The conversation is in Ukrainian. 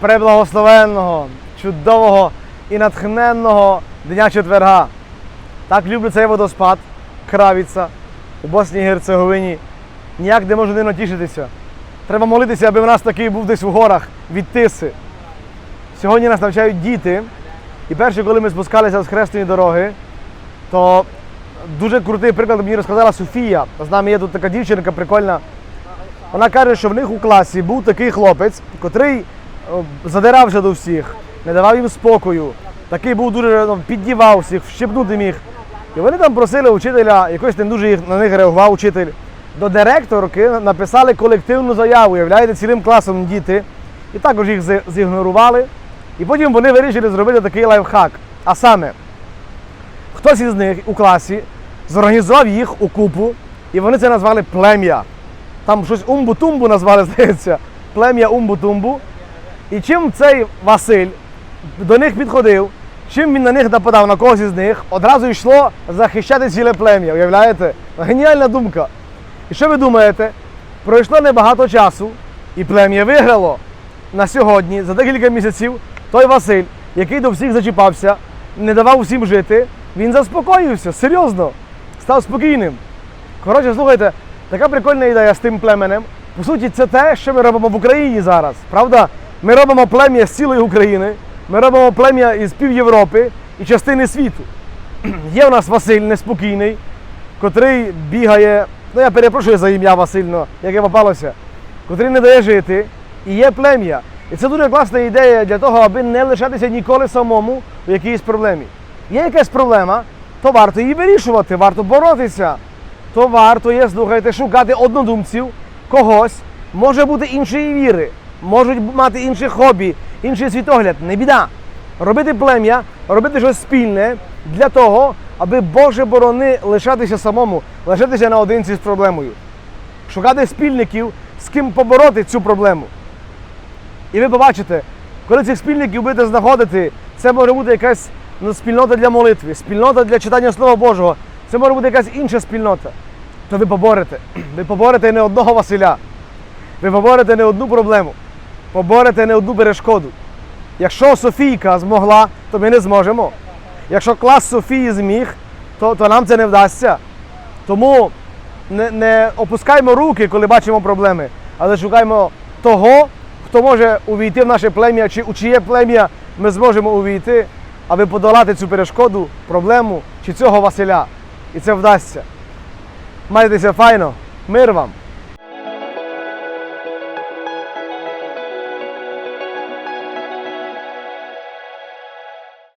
преблагословенного, чудового і натхненного Дня четверга. Так люблю цей водоспад, Кравіца у Босній Герцеговині. Ніяк не можу не натішитися. Треба молитися, аби в нас такий був десь в горах від тиси. Сьогодні нас навчають діти. І перше, коли ми спускалися з хресної дороги, то дуже крутий приклад мені розказала Софія. З нами є тут така дівчинка прикольна. Вона каже, що в них у класі був такий хлопець, котрий о, задирався до всіх, не давав їм спокою. Такий був дуже ну, піддівав всіх, вщипнути міг. І вони там просили вчителя, якось не дуже їх, на них реагував учитель. До директорки написали колективну заяву, уявляєте, цілим класом діти. І також їх зігнорували. І потім вони вирішили зробити такий лайфхак. А саме, хтось із них у класі зорганізував їх у купу, і вони це назвали плем'я. Там щось умбу-тумбу назвали, здається, плем'я умбу-тумбу. І чим цей Василь до них підходив, чим він на них нападав, на когось із них, одразу йшло захищати ціле плем'я. Уявляєте? Геніальна думка. І що ви думаєте? Пройшло небагато часу, і плем'я виграло. На сьогодні, за декілька місяців, той Василь, який до всіх зачіпався, не давав всім жити, він заспокоївся, серйозно, став спокійним. Коротше, слухайте, така прикольна ідея з тим племенем. По суті, це те, що ми робимо в Україні зараз. Правда? Ми робимо плем'я з цілої України, ми робимо плем'я із пів Європи і частини світу. Є у нас Василь неспокійний, котрий бігає. Ну я перепрошую за ім'я Васильно, яке попалося, котрий не дає жити, і є плем'я. І це дуже класна ідея для того, аби не лишатися ніколи самому у якійсь проблемі. Є якась проблема, то варто її вирішувати, варто боротися. То варто є, слухайте, шукати однодумців, когось, може бути іншої віри, можуть мати інші хобі, інший світогляд. Не біда. Робити плем'я, робити щось спільне для того, аби Боже борони лишатися самому, лишатися наодинці з проблемою. Шукати спільників, з ким побороти цю проблему. І ви побачите, коли цих спільників будете знаходити, це може бути якась ну, спільнота для молитви, спільнота для читання Слова Божого, це може бути якась інша спільнота. То ви поборете. Ви поборете не одного Василя. Ви поборете не одну проблему, поборете не одну перешкоду. Якщо Софійка змогла, то ми не зможемо. Якщо клас Софії зміг, то, то нам це не вдасться. Тому не, не опускаймо руки, коли бачимо проблеми, але шукаймо того, хто може увійти в наше плем'я, чи у чиє плем'я ми зможемо увійти, аби подолати цю перешкоду, проблему чи цього Василя. І це вдасться. Майтеся файно, мир вам!